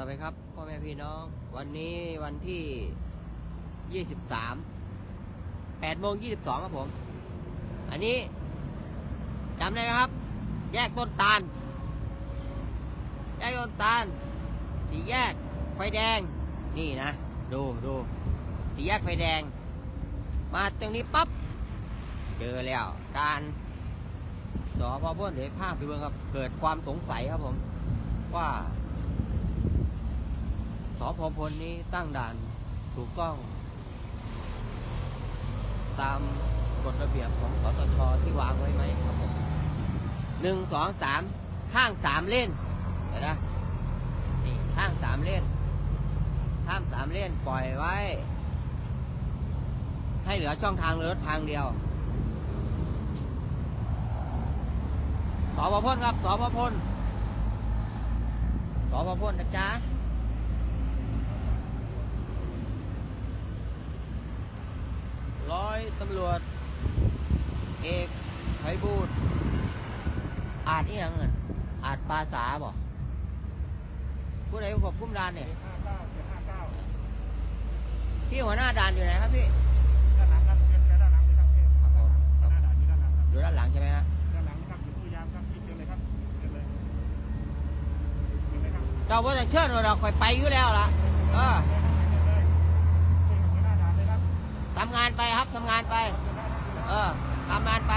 วัสดีครับพ่อแม่พี่น้อง วันนี้วันที่ยี่สิบสามแปดโมงยี่สิบสองครับผม อันนี้จำได้ไหมครับ แยกต้นตาล แยกต้นตาล สีแยกไฟแดง นี่นะ ดูดู สีแยกไฟแดง มาตรงนี้ปั๊บ เจอแล้วการสอพอพ่นเดี๋ยวภาพไปเบิ่งครับ เกิดความสงสัยครับผม ว่า สพพลนี้ตั้งด่านถูกต้อง ตามกฎระเบียบของสตชที่วางไว้ไหมครับผมหนึ่งสองสามห้างสามเล่นเดี๋ยวนะนี่ห้างสามเล่นห้างสามเล่นปล่อยไว้ ให้เหลือช่องทางเรือรถทางเดียวสพพลครับสพพลสพพลนะจ๊ะ ร้อยตำรวจ เอกไพบูลย์อาจอีหยังเงินอาจปาสาบ่ผู้ใดควบคุมด่านเนี่ยห้าเก้าเจ็ดห้าเก้าพี่หัวหน้าด่านอยู่ไหนครับพี่ด้านหลังครับเชิญด้านหลังเลยครับเชิญครับผมด้านหน้าด่านอยู่ด้านหลังครับอยู่ด้านหลังใช่ไหมฮะด้านหลังครับอยู่ตู้ยามครับพี่เชิญเลยครับเชิญเลยเชิญเลยครับเจ้าบ่ต้องเชิญเราคอยไปอยู่แล้วล่ะเออ เชิญเลยเชิญหัวหน้าด่านเลยครับ ทำงานไปครับทำงานไป เออทำงานไป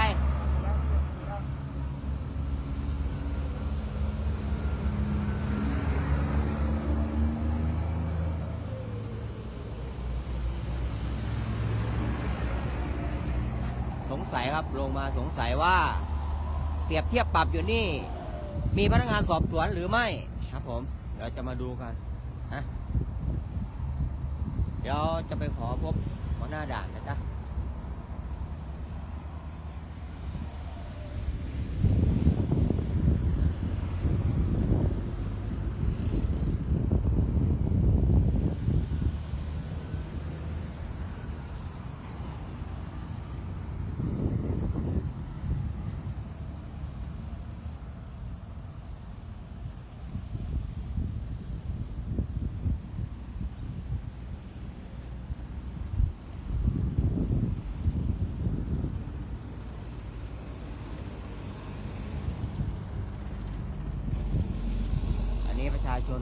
สงสัยครับลงมาสงสัยว่า เปรียบเทียบปรับอยู่นี่ มีพนักงานสอบสวนหรือไม่ครับผมเดี๋ยวจะมาดูกันนะเดี๋ยวจะไปขอพบ หน้าด่านนะจ๊ะ อันนี้ประชาชน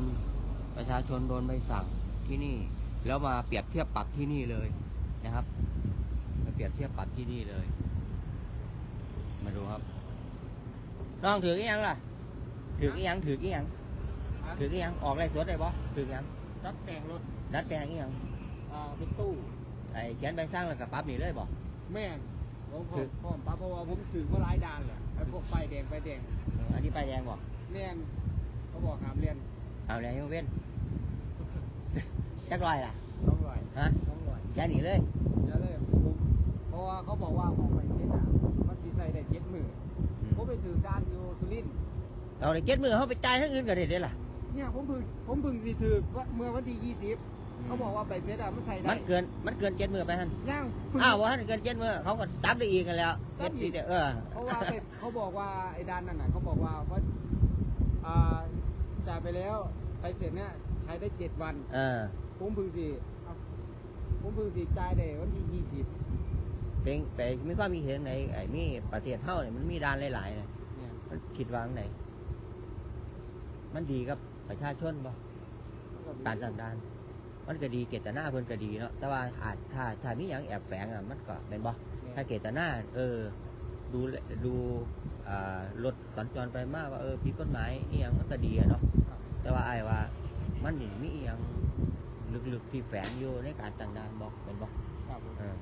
ประ ชาชนโดนใบสั่งที่นี่ แล้วมาเปรียบเทียบปรับที่นี่เลยนะครับ มาเปรียบเทียบปรับที่นี่เลย มาดูครับน้องถือกี่ยังล่ะ ถือกี่ยังถือกี่ยังถือกี่ยังออกไรสดได้ปะถือกี่ยังรับแต่งรถดัดแปลงกี่ยังอ่าเป็นตู้ไอ้เขียนใบสั่งแล้วกับปรับนี่เลยบอกแม่นผมผคืมอผมปั๊บเพราะว่าผมถือมาหลายด่านแหละไอ้พวกไฟแดงไฟแดง อันนี้ป้ายแดงบอกแม่นเขาบอกห้ามเรียนเอาแล้วยังเว้น จักรอยล่ะต้องลอยฮะต้องลอยแค่นี้เลยเดี๋ยวเลยผมเพราะว่าเขาบอกว่าของไปเจ็ดอะมันสีใส่ได้เจ็ดมืออืมผมไปถือด้านอยู่สุรินทร์เอาเลยเจ็ดมือเขาไปจ่ายทั้งอื่นก็ได้เด้ล่ะเนี่ยผมเพิ่งผมเพิ่งสิถือว่าเมื่อวันที่ยี่สิบเขาบอกว่าใบเสร็จอะมันใส่ได้ มันเกิน มันเกินเจ็ดมือไปฮันย่างเพิ่งอ้าวว่าเกินเจ็ดมือเขาก็จับได้อีกกันแล้วจัเจ็บดอีปีกเดียวเออเพราะว่าไปเขาบอกว่าไอ้ด้านนั่นน่ะเขาบอกว่าว่าอ่าจ่ายไปแล้วไปเสร็จเนี่ย ใช้ได้เจ็ดวัน เออ ผมเพิ่งสิเอาผมเพิ่งสิจ่ายได้วันที่ยี่สิบเป็นแต่มีความมีเห็นไหนไอ้มีประเทศเท่าเนี่ยมันมีด้านหลายๆเนี่ยเนี่ยมันคิดวาจั่งไหนมันดีกับประชาชนบ่มันก็ดีการสั่งด้าน มันก็ดีเกตนาเพิ่นก็ดีเนาะแต่ว่าอาจถ้าถ้ามีอย่างแอบแฝงอะมันก็เป็นบ่ เนี่ยถ้าเกตนาเออ ดูแลดูอ่ารถสัญจรไปมาว่าเออผิดกฎหมายนี่ยังมันก็ดีอะเนาะ ครับแต่ว่าไอ้ายว่า มันนี่มีอหยังลึกๆที่แฝงอยู่ในการตั้งด่านบอกเป็นบอกครับผมเออ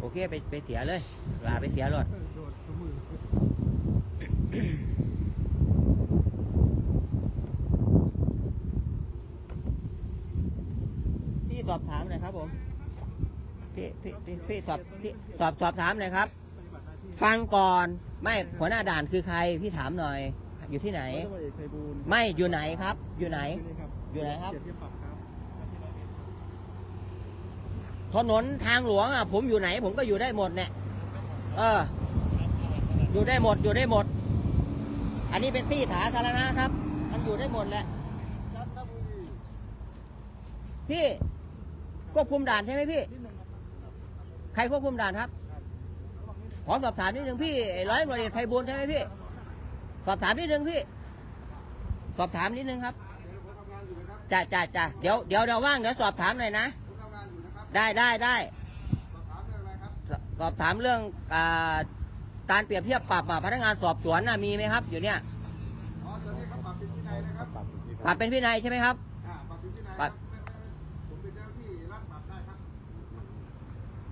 โอเคไปไปเสียเลยลาไปเสียรถ โดดทุกมือพี่สอบถามหน่อยครับผมพี่พี่พี่พี่สอบพี่สอบสอบถามหน่อยครับ ปฏิบัติหน้าที่ฟังก่อนไม่หัวหน้าด่านคือใครพี่ถามหน่อย อยู่ที่ไหน ร้อยตำรวจเอกไพบูลย์ไม่อยู่ไหนครับ อยู่ไหนที่นี่ครับ อยู่ไหนครับเกียรติเทียบปรับครับถนนทางหลวงอะ ผมอยู่ไหน ผมก็อยู่ได้หมดเนี่ย เออ อยู่ได้หมด อยู่ได้หมด อันนี้เป็นที่สาธารณะครับ มันอยู่ได้หมดแหละ จันทบุรีพี่ควบคุมด่านใช่ไหมพี่ใครควบคุมด่านครับ ขอสอบถามนิดนึงพี่ไอ้ร้อยตำรวจเอกไพบูลย์ใช่ไหมพี่ สอบถามนิดนึงพี่ สอบถามนิดนึงครับ จ้าจ้าจ้าเดี๋ยวเดี๋ยวเดี๋ยวว่างเดี๋ยวสอบถามหน่อยนะได้ได้ได้สสอบถามเรื่องอาการเปรียบเทียบปรับอะพนักงานสอบสวนน่ะมีไหมครับ อยู่เนี่ยอ๋อตอนนี้เขาปรับเป็นวินัยนะครับปรับอยู่ที่ปรับเป็นพินัยใช่ไหมครับ อ่าปรับเป็นวินัยปรับผมเป็นเจ้าหน้าที่รับปรับได้ครับ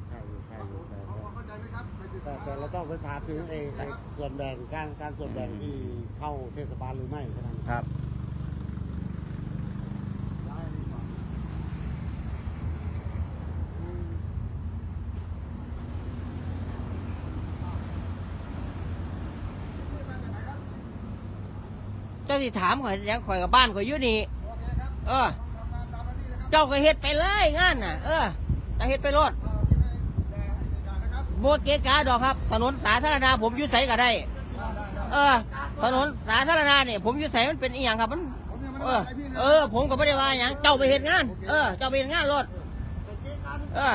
ใช่อยู่ใช่อยู่แต่เขาเข้าใจไหมครับไปศึกแต่ษาแต่เราต้องไปถามถึงไอ้ไอ้ส่วนแบ่งการการส่วนแบ่งที่เข้าเทศบาลหรือไม่เท่านั้นครับ ได้ดีกว่าอืม เจ้าที่ถามข่อยยังข่อยกับบ้านข่อยอยู่นี่เออ เจ้าก็เฮ็ดไปเลยงานน่ะ เออจะเฮ็ดไปรถเอาที่ให้แจ้งให้จัดการนะครับโบเกะกาดอกครับ ถนนสาธารณะผมอยู่ไสก็ได้ได้ เออ ถนนสาธารณะเนี่ยผมอยู่ไสมันเป็นอีหยังครับมัน เออบอกอะไระเออ ผมก็ไม่ได้ว่าหยังเจ้าไปเฮ็ดงาน เออ เจ้าไปเฮ็ดงานรถเออ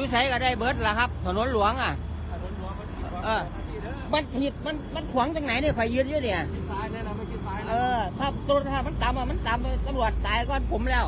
อยู่ไสก็ได้เบิดล่ะครับ ถนนหลวงอะ ถนนหลวงมันขีดเออหน้าที่เด้อมันผิดมันมันขวางตรงไหนเนี่ยข่อยยืนอยู่เนี่ยขีดซ้ายแนะนำไม่ขีดซ้ายนะ เออ ถ้าตัวถ้ามันต่ำอะมันต่ำตำรวจตายก่อนผมแล้ว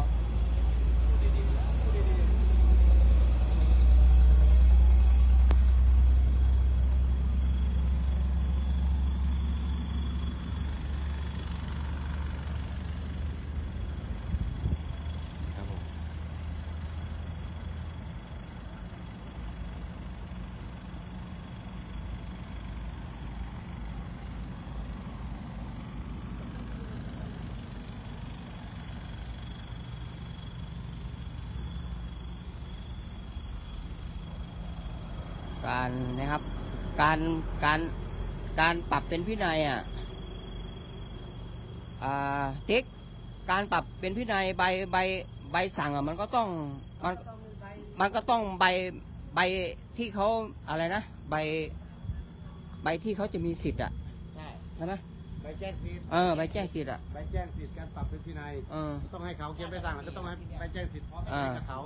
การนะครับ การการการปรับเป็นพินัยอะอ่าติ๊กการปรับเป็นพินัยใบใบใบสั่งอะมันก็ต้องมันมันก็ต้องใบใบที่เขาอะไรนะใบ ใบที่เขาจะมีสิทธิ์อะใช่ใช่ไหมใบแจ้งสิทธิ์เออใบแจ้งสิทธิ์อะใบแจ้งสิทธิ์การปรับเป็นพินัยเออต้องให้เขาเขียนใบสั่งแล้วก็ต้องให้ใบแจ้งสิทธิ์พร้อมอ่ากับเขา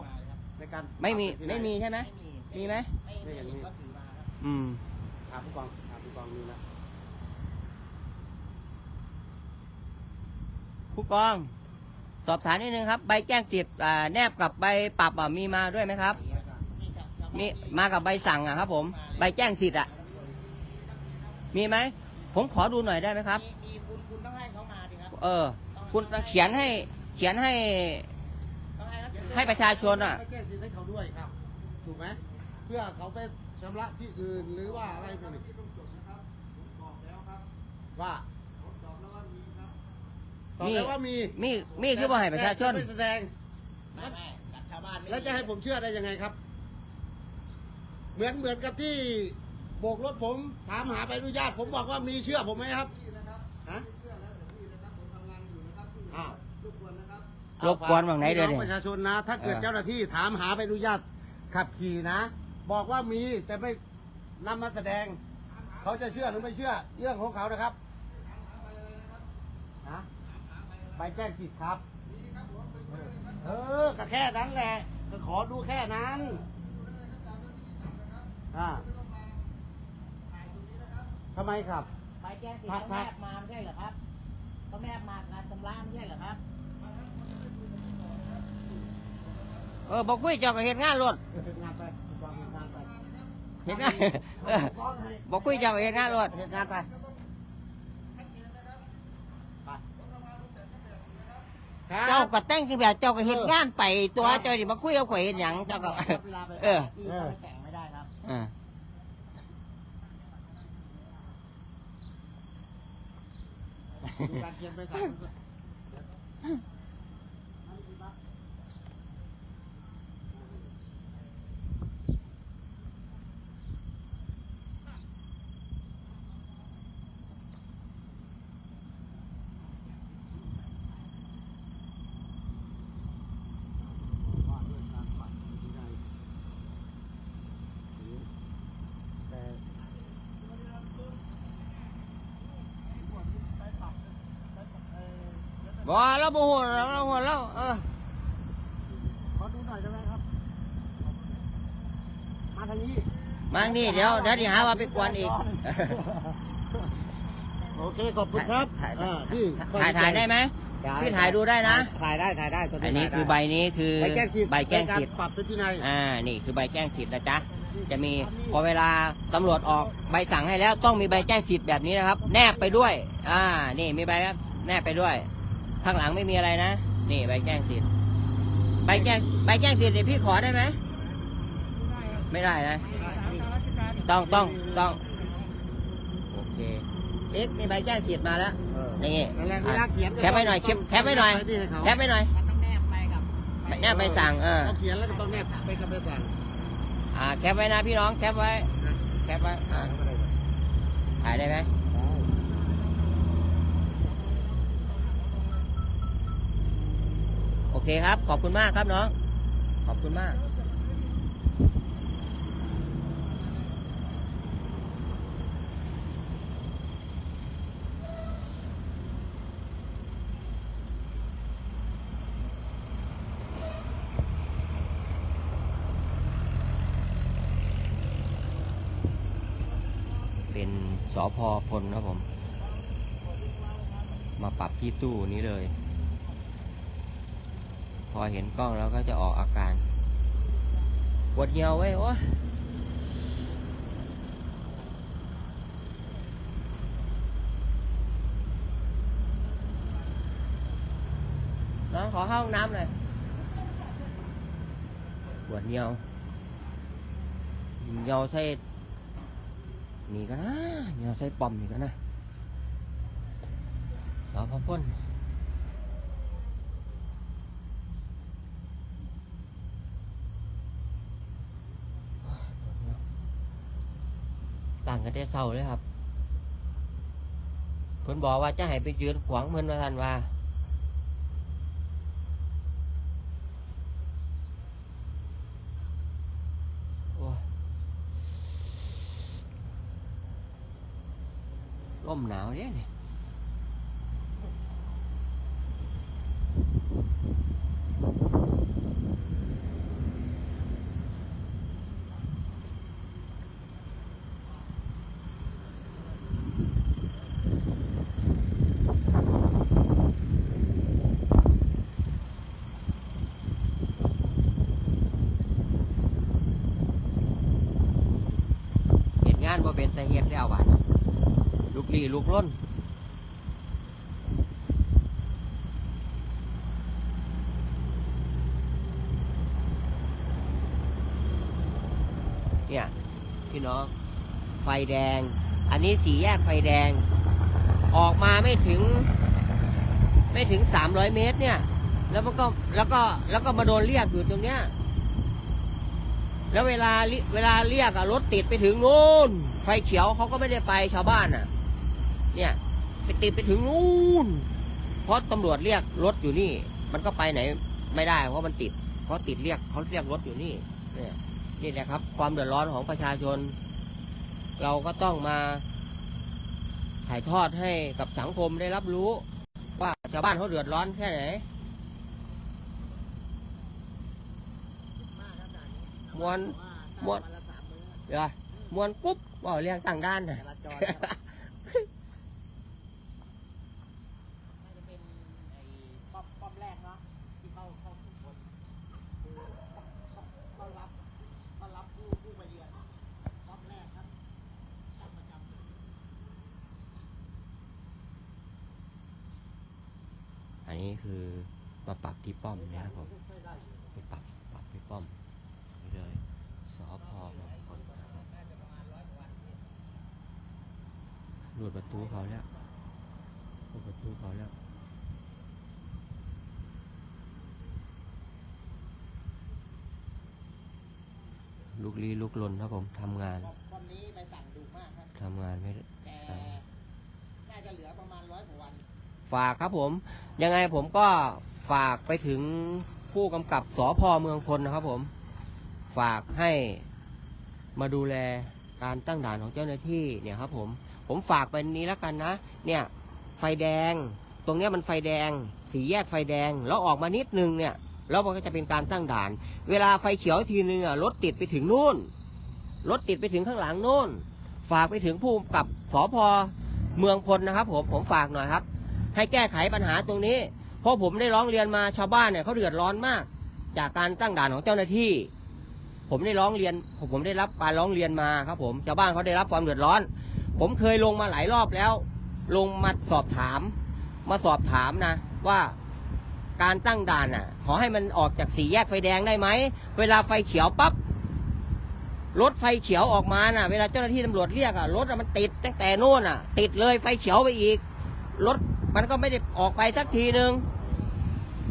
ในการไม่มีปรับเป็นพินัไม่ยมีใช่ไหมมีไหมไม่เห็นมีอืมถามผู้กองถามผู้กองมีนะผู้กอง สอบถามนิดนึงครับ ใบแจ้งสิทธิ์อ่าแนบกับใบปรับอะมีมาด้วยไหมครับ มีมากับใบสั่งอะครับ ผม ใบแจ้งสิทธิ์อะ มีไหมผมขอดูหน่อยได้ไหมครับมีคุณคุณต้องให้เขามาดิครับ เออ คุณเขียนให้เขียนให้ต้อง ให้เขาถือให้ประชาชนอะใบแจ้งสิทธิ์ให้เขาด้วยครับ ถูกไหมเพื่อเขาไปชำระที่อื่นหรือว่าอะไรพวกนี้บอกแล้วครับ ว่าผมตอบแล้วว่ามีครับตอบแล้วว่ามีมีมีคือบ่ให้ประชาชนแต่ไม่แสดง ไม่ไม่กับชาวบ้านไม่แล้วจะให้ผมเชื่อได้ยังไงครับ เหมือนเหมือนกับที่โบกรถผมถามหาใบอนุญาต ผมบอกว่ามีเชื่อผมไหมครับพี่นะครับฮะ รับรบกวนฝั่งไหนเดี๋ยวพี่นี้องประชาชนนะ ถ้าเกิดเออเจ้าหน้าที่ถามหาใบอนุญาตขับขี่นะ บอกว่ามีแต่ไม่นำมาแสดง เขาจะเชื่อหรือไม่เชื่อ เรื่องของเขานะครับฮะใบแจ้งสิทธิ์ครับ เออก็แค่นั้นแหละก็ขอดูแค่นั้นอ่าทำไมครับ ไปแจ้งสิทธิ์เขาแนบมาไม่ใช่เหรอครับเขาแนบมาการชำระไม่ใช่เหรอครับ เออบอกคุยเจ้าก็เห็นงานรถเห็นงานไปวางงานไปเห็นงานเออบอกคุยเจ้าก็เห็นงานรถเห็นงานไปไปครับเจ้าก็แต่งที่แบบเจ้าก็เห็นงานไปตัวเจ้าดิมาคุยกับข่อยเห็นหยังเจ้าก็เวลาไปเออที่เขาไปแต่งไม่ได้ครับเออดูการเขียนไปสั่ง บอกแล้วโมโหแล้วโมโหแล้วเออขอดูหน่อยได้ไหมครับ มาทางนี้ มานี่เดี๋ยวเดี๋ยวดิหาว่าไปกวนอีก โอเคขอบคุณครับถ่ายอ่าที่ถ่ายถ่ายได้ไหมพี่ถ่ายดูได้นะ ถ่ายได้ถ่ายได้อันนี้คือใบนี้คือใบแจ้งสิทธิ์ใบแจ้งสิทธิ์ในการปรับเป็นที่ไหนยอ่า นี่คือใบแจ้งสิทธิ์นะจ๊ะ จะมีพอเวลาตำรวจออกใบสั่งให้แล้วต้องมีใบแจ้งสิทธิ์แบบนี้นะครับ แนบไปด้วย อ่า นี่มีใบแนบไปด้วย ข้างหลังไม่มีอะไรนะ นี่ใบแจ้งสิทธิ์ใบแจ้งใบแจ้งสิทธิ์เนี่ยพี่ขอได้ไหม ไม่ได้นะ ต้องต้องต้อง โอเค เอ็กนี่ใบแจ้งสิทธิ์มาแล้วเออนี่นั่นแหละเวลาเขียนก็แคปไว้หน่อยแคปแคปไว้หน่อยปให้เขาแคปไปหน่อยมันต้องแนบไปกับแนบใบสั่งเออเขาเขียนแล้วก็ต้องแนบไปกับใบสั่ง อ่า แคปไว้นะพี่น้อง แคปไว้นะแคปไว้อ่าถ่ายได้ไหม โอเคครับ ขอบคุณมากครับน้อง ขอบคุณมาก เป็นสอพอพลครับผม มาปรับที่ตู้นี้เลย อเห็นกล้องแล้วก็จะออกอาการปวดเหี่ยวไว้ยโอ้น้องขอห้องน้ำหน่อยปวดเหี่ยวเหี่ยวใส่นี่กันะเหี่ยวใส่ปอมนี่กันะสอพอพ่น ต่าง กันแต่เศร้าเลยครับ เพิ่นบอกว่าจะให้ไปยืนขวางเพิ่นว่าท่านว่าโอ้มหนาวเนี่ยานบ่เป็นสาเหตุแล้วบาดนี้ลูกลีลูกล้นเนี่ยพี่น้องไฟแดง อันนี้สีแยกไฟแดง ออกมาไม่ถึง ไม่ถึงสามร้อยเมตรเนี่ย แล้วมันก็แล้วก็แล้วก็มาโดนเรียกอยู่ตรงเนี้ย แล้วเวลาเวลาเรียกอะรถติดไปถึงนู้นไฟเขียวเขาก็ไม่ได้ไปชาวบ้านอะเนี่ย ไปติดไปถึงนู้นเพราะตำรวจเรียกรถอยู่นี่ มันก็ไปไหนไม่ได้ เพราะมันติดเพราะติดเรียกเขาเรียกรถอยู่นี่เนี่ยนี่แหละครับ ความเดือดร้อนของประชาชน เราก็ต้องมาถ่ายทอดให้กับสังคมได้รับรู้ ว่าชาวบ้านเขาเดือดร้อนแค่ไหน มวนมวนเดี๋ยวมวนปุ๊บว่าเรียงต่างด้านน่ะจราจรครับน่าจะเป็นไอ้ป้อมป้อมแรกเนาะที่เข้าเข้าสู่คนคือต้อนรับต้อนรับผู้ผู้มาเยือนป้อมแรกครับจำประจำอันนี้คือมาปรับที่ป้อมนะครับผมไปปรับปรับที่ป้อม เลยสอพอมงคลนะครับหลุดประตูเขาแล้วหลุดประตูเขาแล้วลุกลี้ลุกลนครับผมทำงานป้อมป้อมนี้ใบสั่งดุมากครับทำงานไม่ได้แต่น่าจะเหลือประมาณร้อยกว่าวัน ฝากครับผม ยังไงผมก็ฝากไปถึงผู้กำกับสพเมืองพลนะครับผม ฝากให้มาดูแลการตั้งด่านของเจ้าหน้าที่เนี่ยครับผมผมฝากไปนี้แล้วกันนะ เนี่ย ไฟแดง ตรงเนี้ยมันไฟแดง สี่แยกไฟแดง แล้วออกมานิดนึงเนี่ย แล้วมันก็จะเป็นการตั้งด่าน เวลาไฟเขียวทีนึงอะรถติดไปถึงนู่น รถติดไปถึงข้างหลังนู่น ฝากไปถึงผู้กำกับสพเมืองพลนะครับผมผมฝากหน่อยครับ ให้แก้ไขปัญหาตรงนี้ เพราะผมได้ร้องเรียนมาชาวบ้านเนี่ยเขาเดือดร้อนมาก จากการตั้งด่านของเจ้าหน้าที่ ผมได้ร้องเรียน ผมได้รับการร้องเรียนมาครับ ผมชาวบ้านเขาได้รับความเดือดร้อน ผมเคยลงมาหลายรอบแล้ว ลงมาสอบถาม มาสอบถามนะ ว่าการตั้งด่านอะ ขอให้มันออกจากสี่แยกไฟแดงได้ไหมเวลาไฟเขียวปั๊บรถไฟเขียวออกมาน่ะ เวลาเจ้าหน้าที่ตำรวจเรียกอะรถมันติดตั้งแต่โน่นอะ ติดเลยไฟเขียวไปอีกรถมันก็ไม่ได้ออกไปสักทีหนึ่ง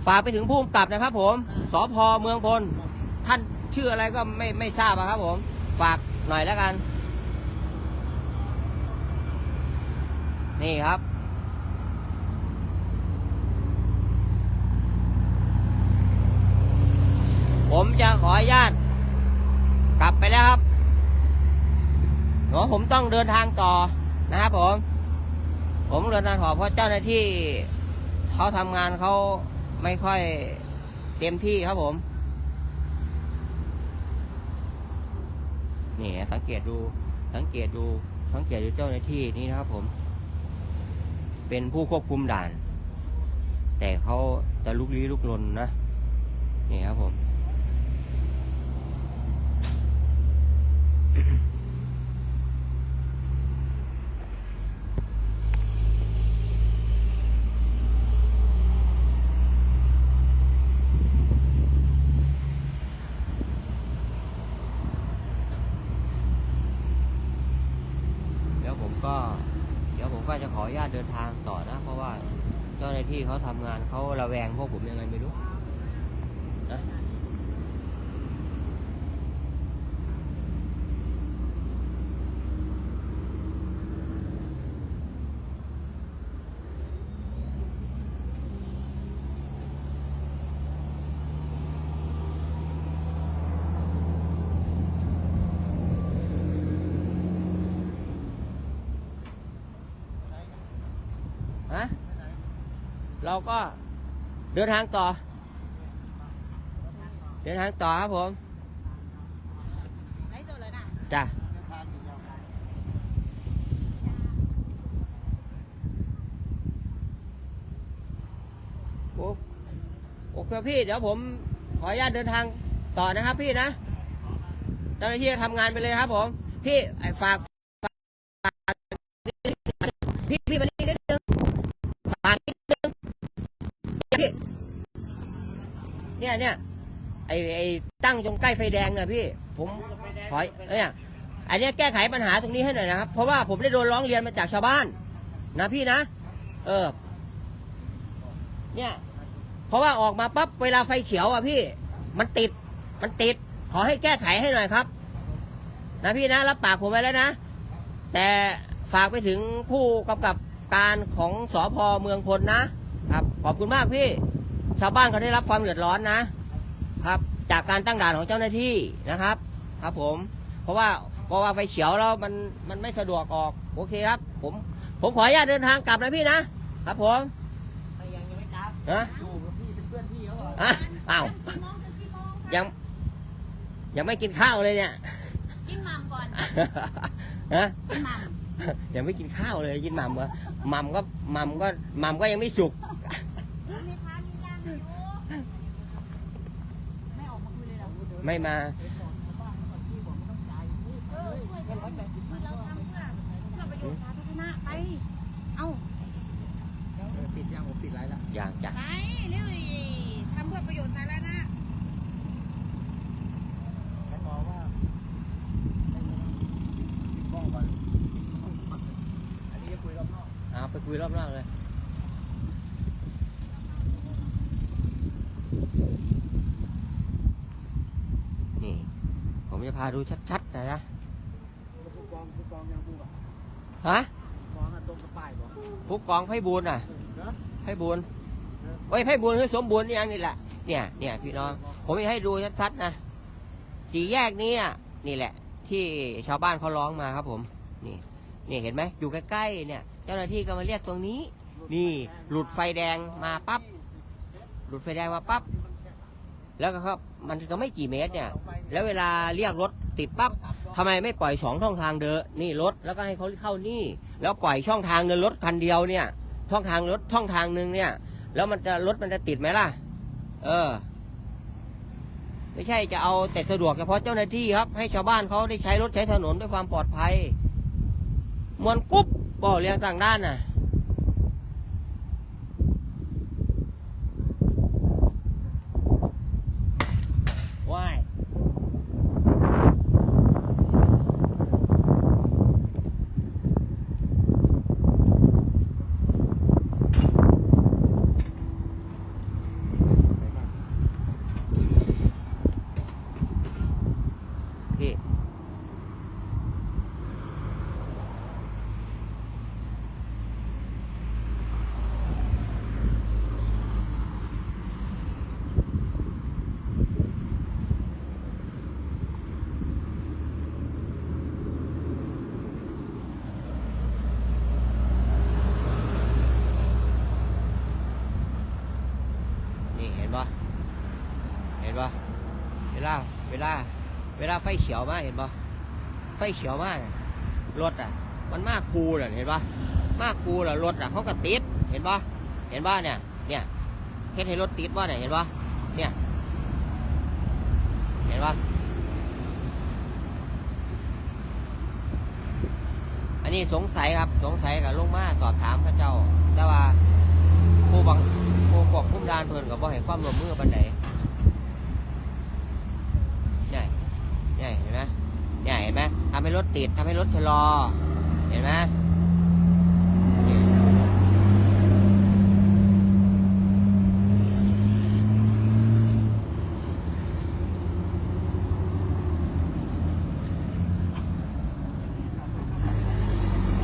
ฝากไปถึงผู้กำกับนะครับ ผมสพเมืองพลท่าน ชื่ออะไรก็ไม่ไม่ทราบครับผม ฝากหน่อยแล้วกัน นี่ครับ ผมจะขออนุญาต กลับไปแล้วครับเพราะผมต้องเดินทางต่อนะครับผม ผมเดินทางต่อเพราะเจ้าหน้าที่เขาทำงานเขาไม่ค่อยเต็มที่ครับผม นี่สังเกตดู สังเกตดู สังเกตดูเจ้าหน้าที่นี่นะครับผม เป็นผู้ควบคุมด่าน แต่เขาจะลุกลี้ลุกลนนะ นี่ครับผม เดี๋ยวผม ก็เดี๋ยวผมก็จะขออนุญาตเดินทางต่อนะ เพราะว่าเจ้าหน้าที่เขาทำงานเขาระแวงพวกผมยังไงไม่รู้นะฮะ เราก็เดินทางต่อ เดินทางต่อครับผมไหนตัวเลยนะจ้ะโอ้โอเคพี่ เดี๋ยวผมขออนุญาตเดินทางต่อนะครับพี่นะ เจ้าหน้าที่ทำงานไปเลยครับผม พี่ไอ้ฝากฝาก ตั้งตรงใกล้ไฟแดงนี่ยพี่ ผมขอเนี่ยอันนี้แก้ไขปัญหาตรงนี้ให้หน่อยนะครับ เพราะว่าผมได้โดนร้องเรียนมาจากชาวบ้าน นะพี่นะ เออ เนี่ย เพราะว่าออกมาปั๊บเวลาไฟเขียวอะพี่ มันติด มันติด ขอให้แก้ไขให้หน่อยครับ นะพี่นะ รับปากผมไว้แล้วนะ แต่ฝากไปถึงผู้กำกับการของสอพอเมืองพลนะครับ ขอบคุณมากพี่ ชาวบ้านเขาได้รับความเดือดร้อนนะครับ จากการตั้งด่านของเจ้าหน้าที่นะครับ ครับผม เพราะว่าเพราะว่าไฟเขียวแล้วมันมันไม่สะดวกออกโอเคครับ ผมผมขออนุญาตเดินทางกลับนะพี่นะครับผมแต่ยังยังไม่กลับนะอยู่กับพี่เป็นเพื่อนพี่เขาเหรออะอ้าวกี่โมงถึงกี่โมงยังยังไม่กินข้าวเลยเนี่ยกินหม่ำก่อนฮะกินหม่ยังไม่กินข้าวเลยกินหม่ำก็หม่ำก็หม่ำก็หม่ำก็ยังไม่สุกำแล้วมีค้ามีย่างอยู่ไม่ออกมาคุยเลยเหรอ ไม่มาเออช่วยกันคือเราทำเพื่อเพื่อประโยชน์สาธารณะไป เอาปิดยังผมปิดไลน์ละอย่างจ้ะไปเรื่อยทำเพื่อประโยชน์สาธารณะฉันมองว่าปิดกล้องก่อนอันนี้จะคุยรอบนอกเอาไปคุยรอบนอกเลย นี่ ผมจะพาดูชัดๆนะนะผู้กองผู้กองยังพูดอะฮะผู้กองอะตรงกับป้ายบอกผู้กองไพบูลย์น่ะเนอะไพบูลย์โอ้ยไพบูลย์คือสมบูรณ์นี่ยังนี่แหละเนี่ยเนี่ยพี่น้อง ผมจะให้ดูชัดๆนะสี่แยกนี้อะนี่แหละ ที่ชาวบ้านเขาร้องมาครับผมนี่นี่เห็นไหมอยู่ใกล้ๆเนี่ย เจ้าหน้าที่ก็มาเรียกตรงนี้ นี่หลุดไฟแดงมาปั๊บดูดไฟแดงมาปั๊บแล้วก็ครับ มันก็ไม่กี่เมตรเนี่ย แล้วเวลาเรียกรถติดปั๊บทำไมไม่ปล่อยสองช่องทางเดินนี่รถแล้วก็ให้เขาเข้านี่ แล้วปล่อยช่องทางเดินรถคันเดียวเนี่ย ช่องทางรถช่องทางหนึ่งเนี่ย แล้วมันจะรถมันจะติดไหมล่ะ เออ ไม่ใช่จะเอาแต่สะดวกเฉพาะเจ้าหน้าที่ครับ ให้ชาวบ้านเขาได้ใช้รถใช้ถนนด้วยความปลอดภัย มวนกุ๊บบ่อเรียงต่างด้านน่ะ ว้าย พี่ นี่เห็นปะเห็ นปะเวลา เวลา เวลาไฟเขียวมาเห็นปะไฟเขียวมาน่ะรถอะ มันมากคูน่ะเห็นปะมากคูน่ะรถอะเขาก็ติด เห็นปะเห็นปะเนี่ย เนี่ยเฮ็ดให้รถติดว่าเนี่ยเห็นปะเนี่ย เห็นปะอันนี้สงสัยครับ สงสัยกับลุงมาสอบถามข้าเจ้า แต่ว่าผู้บังผู้ควบคุมด่านเพิ่นก็บ่ให้ความร่วมมือปานใดใหญ่ใหญ่เห็นไหมใหญ่เห็นไหมทำให้ รถติดทำให้รถชะลอ เห็นไหม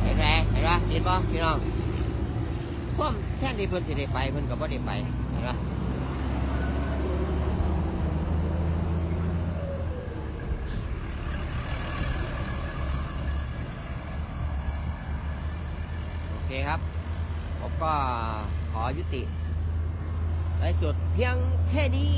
เห็นไหมเห็นปะเห็นปะพี่น้องพวกแท่นที่เพิ่นสิได้ไปเพิ่นก็บ่ได้ไปเห็นปะโอเคครับ ผมก็ขอยุติไลฟ์ส